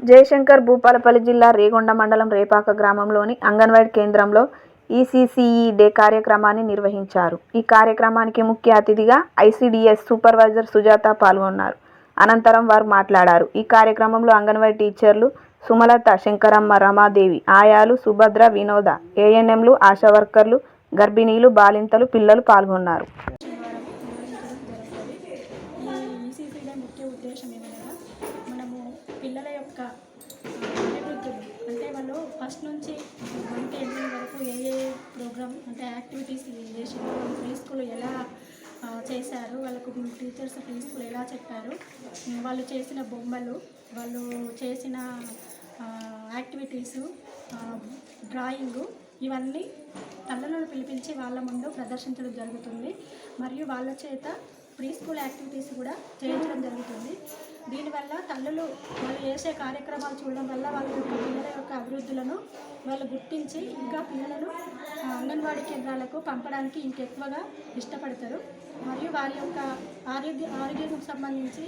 జయశంకర్ భూపాలపల్లి జిల్లా రేగొండ మండలం రేపాక గ్రామంలోని అంగన్వాడీ కేంద్రంలో ఈసీసీఈ డే కార్యక్రమాన్ని నిర్వహించారు. ఈ కార్యక్రమానికి ముఖ్య అతిథిగా ఐసీడీఎస్ సూపర్వైజర్ సుజాత పాల్గొన్నారు. అనంతరం వారు మాట్లాడారు. ఈ కార్యక్రమంలో అంగన్వాడీ టీచర్లు సుమలత శంకరమ్మ రమాదేవి ఆయాలు సుభద్ర వినోద ఏఎన్ఎంలు ఆశా వర్కర్లు గర్భిణీలు బాలింతలు పిల్లలు పాల్గొన్నారు ఈ ఈసీసీలో ముఖ్య ఉద్దేశం ఏమనగా మనము పిల్లల యొక్క అభివృద్ధులు అంటే వాళ్ళు ఫస్ట్ నుంచి వన్ టెన్ వరకు ఏ ఏ ప్రోగ్రామ్ అంటే యాక్టివిటీస్ చేసారు వాళ్ళు ప్రీ స్కూల్ ఎలా చేశారు వాళ్ళకు టీచర్స్ ప్రీ స్కూల్ ఎలా చెప్పారు వాళ్ళు చేసిన బొమ్మలు వాళ్ళు చేసిన యాక్టివిటీసు డ్రాయింగు ఇవన్నీ తల్లులను పిలిపించి వాళ్ళ ముందు ప్రదర్శించడం జరుగుతుంది. మరియు వాళ్ళ చేత ప్రీ స్కూల్ యాక్టివిటీస్ కూడా చేయించడం జరుగుతుంది. దీనివల్ల తల్లులు వాళ్ళు చేసే కార్యక్రమాలు చూడడం వల్ల వాళ్ళ యొక్క పిల్లల యొక్క అభివృద్ధులను వాళ్ళు గుర్తించి ఇంకా పిల్లలను అంగన్వాడీ కేంద్రాలకు పంపడానికి ఇంకెక్కువగా ఇష్టపడతారు. మరియు వారి యొక్క ఆరోగ్య ఆరోగ్యం సంబంధించి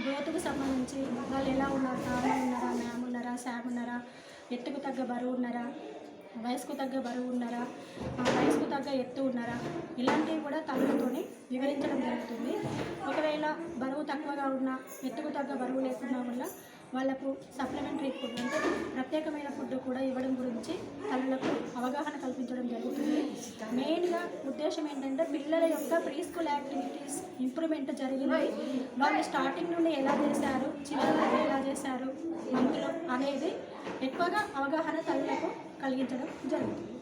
గ్రోత్కు సంబంధించి వాళ్ళు ఎలా ఉన్నారు తాము ఉన్నారా మ్యామ్ ఉన్నారా శామ్ ఉన్నారా ఎత్తుకు తగ్గ బరువు ఉన్నారా వయసుకు తగ్గ బరువు ఉన్నారా ఆ, వయసుకు తగ్గ ఎత్తు ఉన్నారా ఇలాంటివి కూడా తల్లులతోని వివరించడం జరుగుతుంది. ఒకవేళ బరువు తక్కువగా ఉన్నా ఎత్తుకు తగ్గ బరువు లేకుండా వల్ల వాళ్ళకు సప్లిమెంటరీ ఫుడ్ అంటే ప్రత్యేకమైన ఫుడ్ కూడా ఇవ్వడం గురించి తల్లులకు అవగాహన కల్పించడం జరుగుతుంది. మెయిన్గా ఉద్దేశం ఏంటంటే పిల్లల యొక్క ప్రీ స్కూల్ యాక్టివిటీస్ ఇంప్రూవ్మెంట్ జరిగింది వాళ్ళు స్టార్టింగ్ నుండి ఎలా చేశారు చివరి ఎలా చేశారు మంత్లో అనేది ఎక్కువగా అవగాహన తల్లులకు కలిగించడం జరుగుతుంది.